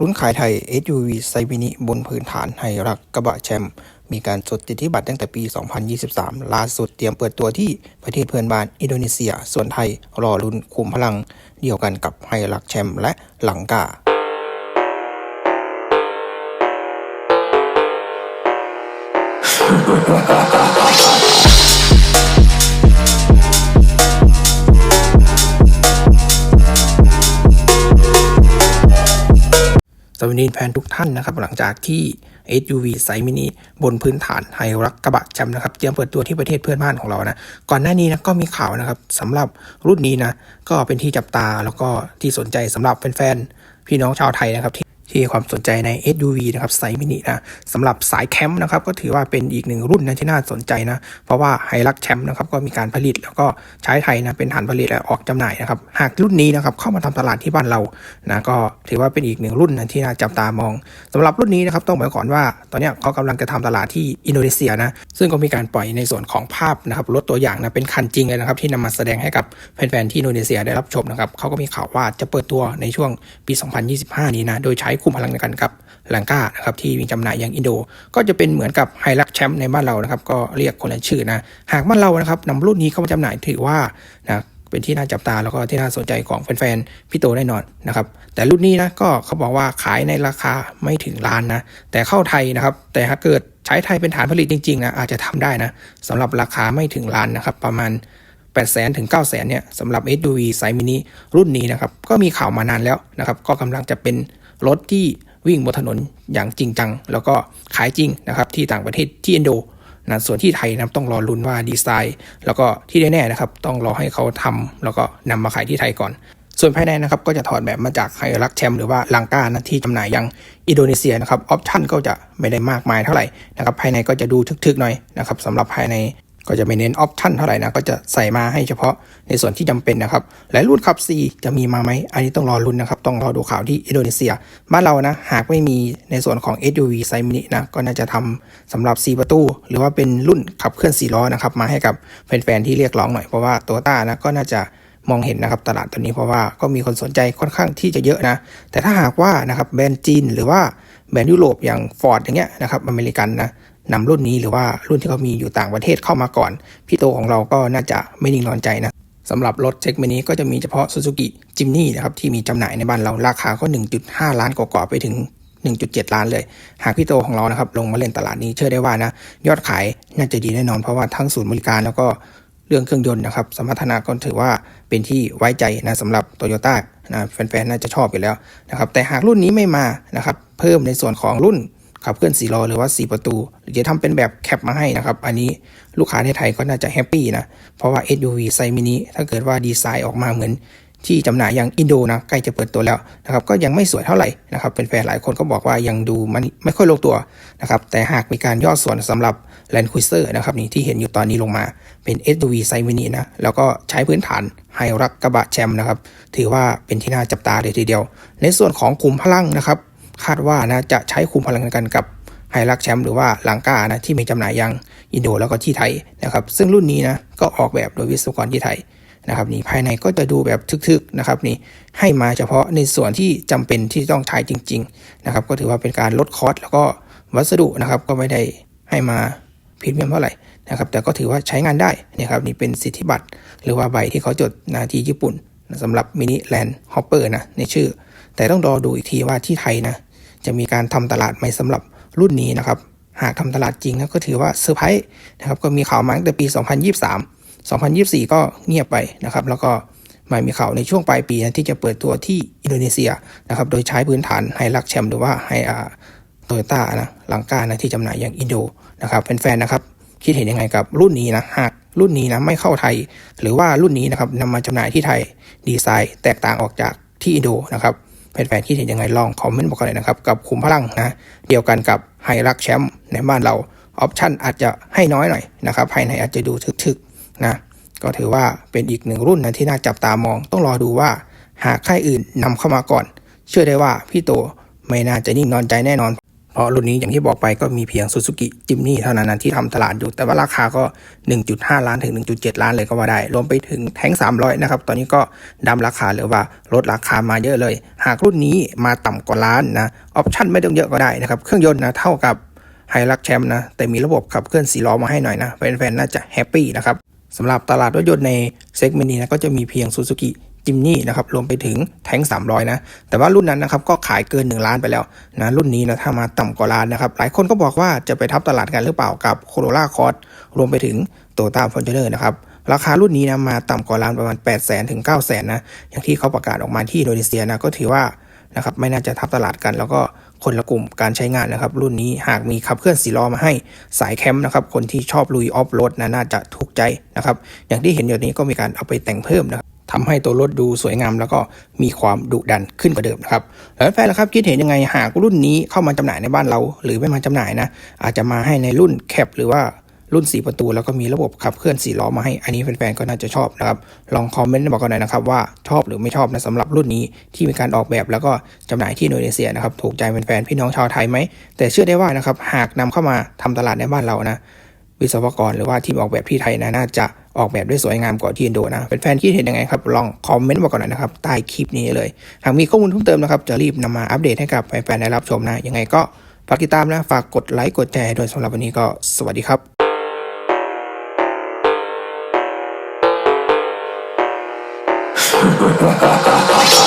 รุ่นขายไทย SUV ไซมินิบนพื้นฐานไฮรักกระบะแชมป์มีการจดสิทธิบัตรตั้งแต่ปี 2023 ล่าสุดเตรียมเปิดตัวที่ประเทศเพื่อนบ้านอินโดนีเซีย ส่วนไทยรอรุ่นคุมพลัง เดียวกันกับไฮรักแชมป์และหลังกาส วัสดีแฟนทุกท่านนะครับหลังจากที่ SUV ไซมินิบนพื้นฐานไฮรักกระบะแชมป์นะครับเตรียมเปิดตัวที่ประเทศเพื่อนบ้านของเรานะก่อนหน้านี้นะก็มีข่าวนะครับสำหรับรุ่นนี้นะก็เป็นที่จับตาแล้วก็ที่สนใจสำหรับแฟนๆพี่น้องชาวไทยนะครับที่ ที่ความสนใจใน SUV นะครับไซมินินะสำหรับสายแคมป์นะครับก็ถือว่าเป็นอีกหนึ่งรุ่นนะที่น่าสนใจนะ เพราะว่าไฮรักแชมป์นะครับก็มีการผลิตแล้วก็ใช้ไทยนะเป็นฐานผลิตและออกจำหน่ายนะครับหากรุ่นนี้นะครับเข้ามาทำตลาดที่บ้านเรานะก็ถือว่าเป็นอีกหนึ่งรุ่นนะที่น่าจับตามองสำหรับรุ่นนี้นะครับต้องบอกก่อนว่า ตอนนี้เขากำลังจะทำตลาดที่อินโดนีเซียนะซึ่งก็มีการปล่อยในส่วนของภาพนะครับรถตัวอย่างนะเป็นคันจริงเลยนะครับที่นำมาแสดงให้กับแฟนๆที่อินโดนีเซียได้รับชมนะครับเขาก็มีข่าวว่าจะเปิดตัวในช่วงปี 2025 นี้นะโดยใช้คุมพลังกันกับลังกานะครับที่มีจำหน่ายอย่างอินโด ก็จะเป็นเหมือนกับไฮรักแชมป์ในบ้านเรานะครับก็เรียกคนละชื่อนะหากบ้านเรานะครับนำรุ่นนี้เข้ามาจำหน่ายถือว่านะเป็นที่น่าจับตาแล้วก็ที่น่าสนใจของแฟนๆพี่โตแน่นอนนะครับแต่รุ่นนี้นะก็เขาบอกว่าขายในราคาไม่ถึงล้านนะแต่เข้าไทยนะครับแต่ถ้าเกิดใช้ไทยเป็นฐานผลิตจริงๆนะอาจจะทำได้นะสำหรับราคาไม่ถึงล้านนะครับประมาณ8 0 0 0 0ถึง 9 0 0 0 0เนี่ยสำหรับ SUV ไซส์มินิรุ่นนี้นะครับก็มีข่าวมานานแล้วนะครับก็กำลังจะเป็น รถที่วิ่งบนถนนอย่างจริงจัง แล้วก็ขายจริงนะครับที่ต่างประเทศที่อินโดนะส่วนที่ไทยนะต้องรอลุ้นว่าดีไซน์ แล้วก็ที่แน่ๆนะครับต้องรอให้เขาทำแล้วก็นำมาขายที่ไทยก่อน ส่วนภายในนะครับก็จะถอดแบบมาจากไฮรักแชมหรือว่าลังกานะที่จำหน่ายยังอินโดนีเซียนะครับออปชั่นก็จะไม่ได้มากมายเท่าไหร่นะครับภายในก็จะดูทึกๆหน่อยนะครับสำหรับภายใน ก็จะไม่เน้นออปชั่นเท่าไหร่นะก็จะใส่มาให้เฉพาะในส่วนที่จำเป็นนะครับและรุ่นขับ C จะมีมาไหมอันนี้ต้องรอรุ่นนะครับ ต้องรอดูข่าวที่อินโดนีเซีย บ้านเรานะ หากไม่มีในส่วนของ SUV ไซมินินะก็น่าจะทำสำหรับ 4 ประตู หรือว่าเป็นรุ่นขับเคลื่อน4ล้อนะครับมาให้กับแฟนๆที่เรียกร้องหน่อยเพราะว่าโตต้านะก็น่าจะมองเห็นนะครับตลาดตัวนี้เพราะว่าก็มีคนสนใจค่อนข้างที่จะเยอะนะ แต่ถ้าหากว่านะครับแบรนด์จีนหรือว่าแบรนด์ยุโรปอย่าง Ford อย่างเงี้ยนะครับอเมริกันนะ นำรุ่นนี้หรือว่ารุ่นที่เขามีอยู่ต่างประเทศเข้ามาก่อน พี่โตของเราก็น่าจะไม่นิ่งนอนใจนะสำหรับรถเซกเมนต์นี้ก็จะมีเฉพาะ Suzuki Jimny นะครับที่มีจำหน่ายในบ้านเราราคาก็ 1.5 ล้านกว่าๆไปถึง 1.7 ล้านเลย หากพี่โตของเรานะครับลงมาเล่นตลาดนี้เชื่อได้ว่านะยอดขายน่าจะดีแน่นอนเพราะว่าทั้งศูนย์บริการแล้วก็เรื่องเครื่องยนต์นะครับสมรรถนะก็ถือว่าเป็นที่ไว้ใจนะสำหรับโตโยต้านะแฟนๆน่าจะชอบอยู่แล้วนะครับแต่หากรุ่นนี้ไม่มานะครับเพิ่มในส่วนของรุ่น ขับเคลื่อน4ล้อหรือว่า 4 ประตู หรือจะทำเป็นแบบแคปมาให้นะครับ อันนี้ลูกค้าในไทยก็น่าจะแฮปปี้นะ เพราะว่า SUV ไซมินิถ้าเกิดว่าดีไซน์ออกมาเหมือนที่จำหน่ายอย่างอินโดนะใกล้จะเปิดตัวแล้วนะครับก็ยังไม่สวยเท่าไหร่นะครับเป็นแฟนหลายคนก็บอกว่ายังดูมันไม่ค่อยลงตัวนะครับแต่หากมีการย่อส่วนสำหรับ Land Cruiser นะครับนี่ที่เห็นอยู่ตอนนี้ลงมาเป็น SUV ไซมินินะแล้วก็ใช้พื้นฐานไฮรักกระบะแชมป์นะครับถือว่าเป็นที่น่าจับตาเลยทีเดียว ในส่วนของคุมพลังนะครับ คาดว่านะจะใช้คุมพลังกันกับไฮรักแชมป์หรือว่าลังกานะที่มีจำหน่ายยังอินโดแล้วก็ที่ไทยนะครับซึ่งรุ่นนี้นะก็ออกแบบโดยวิศวกรที่ไทยนะครับนี่ภายในก็จะดูแบบทึกๆนะครับนี่ให้มาเฉพาะในส่วนที่จำเป็นที่ต้องใช้จริงๆนะครับก็ถือว่าเป็นการลดคอสแล้วก็วัสดุนะครับก็ไม่ได้ให้มาพรีเมียมเท่าไหร่นะครับแต่ก็ถือว่าใช้งานได้นะครับนี่เป็นสิทธิบัตรหรือว่าใบที่เขาจดนาที่ญี่ปุ่นสำหรับมินิแลนด์ฮอปเปอร์นะในชื่อ แต่ต้องรอดูอีกทีว่าที่ไทยนะ จะมีการทำตลาดใหม่สำหรับรุ่นนี้นะครับ หากทำตลาดจริงนะก็ถือว่าเซอร์ไพรส์นะครับก็มีข่าวมาตั้งแต่ปี 2023 2024 ก็เงียบไปนะครับ แล้วก็มามีข่าวในช่วงปลายปีนะที่จะเปิดตัวที่อินโดนีเซียนะครับ โดยใช้พื้นฐานไฮรักแชมหรือว่าไฮอาโตโยต้านะลังกานะที่จำหน่ายอย่างอินโดนะครับแฟนๆนะครับคิดเห็นยังไงกับรุ่นนี้นะหากรุ่นนี้นะไม่เข้าไทย หรือว่ารุ่นนี้นะครับนำมาจำหน่ายที่ไทยดีไซน์ แตกต่างออกจากที่อินโดนะครับ แฟนๆคิดเห็นยังไงลองคอมเมนต์บอกกันหน่อยนะครับ กับคุมพลังนะเดียวกันกับไฮรักแชมป์ในบ้านเราออปชั่นอาจจะให้น้อยหน่อยนะครับภายในอาจจะดูทึกๆนะก็ถือว่าเป็นอีกหนึ่งรุ่นนะที่น่าจับตามอง ต้องรอดูว่าหากค่ายอื่นนำเข้ามาก่อน เชื่อได้ว่าพี่โตไม่น่าจะนิ่งนอนใจแน่นอน เพราะรุ่นนี้อย่างที่บอกไปก็มีเพียง Suzuki Jimny เท่านั้นนะที่ทำตลาดอยู่ แต่ว่าราคาก็ 1.5 ล้านถึง 1.7 ล้านเลยก็ว่าได้ รวมไปถึงแท้ง 300 นะครับ ตอนนี้ก็ดำราคาหรือว่าลดราคามาเยอะเลย หากรุ่นนี้มาต่ำกว่าล้านนะออปชั่นไม่ต้องเยอะก็ได้นะครับ เครื่องยนต์นะเท่ากับไฮรักแชมป์นะ แต่มีระบบขับเคลื่อน4ล้อมาให้หน่อยนะแฟนๆน่าจะแฮปปี้นะครับสำหรับตลาดรถยนต์ในเซกเมนต์นี้นะก็จะมีเพียง Suzuki จิมนี่นะครับรวมไปถึงแท้ง300 นะ แต่ว่ารุ่นนั้นนะครับก็ขายเกิน 1 ล้านไปแล้วนะรุ่นนี้นะถ้ามาต่ำกว่าล้านนะครับ หลายคนก็บอกว่าจะไปทับตลาดกันหรือเปล่ากับโคโรล่าคอร์สรวมไปถึงโตต้าฟอนเจอร์นะครับราคารุ่นนี้นะมาต่ำกว่าล้านประมาณ 8 0 0 0 0ถึง 9 0 0 0 0นะอย่างที่เขาประกาศออกมาที่อินโดนีเซียนะก็ถือว่านะครับไม่น่าจะทับตลาดกัน แล้วก็คนละกลุ่มการใช้งานนะครับ รุ่นนี้หากมีขับเคลื่อนสีล้อมาให้สายแคมป์นะครับ คนที่ชอบลุยออฟโรดนะน่าจะถูกใจนะครับ อย่างที่เห็นอยู่นี้ก็มีการเอาไปแต่งเพิ่มนะครับ ทำให้ตัวรถดูสวยงาม แล้วก็มีความดุดันขึ้นกว่าเดิมนะครับแล้วแฟนล่ะครับคิดเห็นยังไงหากรุ่นนี้เข้ามาจำหน่ายในบ้านเรา หรือไม่มาจำหน่ายนะ อาจจะมาให้ในรุ่นแคปหรือว่ารุ่น 4 ประตูแล้วก็มีระบบขับเคลื่อน4ล้อมาให้ อันนี้แฟนๆ ก็น่าจะชอบนะครับ ลองคอมเมนต์บอกกันหน่อยนะครับว่าชอบหรือไม่ชอบนะสำหรับรุ่นนี้ที่มีการออกแบบแล้วก็จำหน่ายที่อินโดนีเซียนะครับ ถูกใจแฟนๆ พี่น้องชาวไทยไหม แต่เชื่อได้ว่านะครับ หากนำเข้ามาทำตลาดในบ้านเรานะ วิศวกรหรือว่าทีมออกแบบที่ไทยนะน่าจะ ออกแบบได้สวยงามกว่าที่อินโดนะเป็นแฟนคิดเห็นยังไงครับ ลองคอมเมนต์มาก่อนหน่อยนะครับใต้คลิปนี้เลย หากมีข้อมูลเพิ่มเติมนะครับจะรีบนำมาอัปเดตให้กับแฟนๆได้รับชมนะยังไงก็ฝากติดตามนะฝากกดไลค์กดแชร์ด้วยสำหรับวันนี้ก็สวัสดีครับ Ha ha ha ha!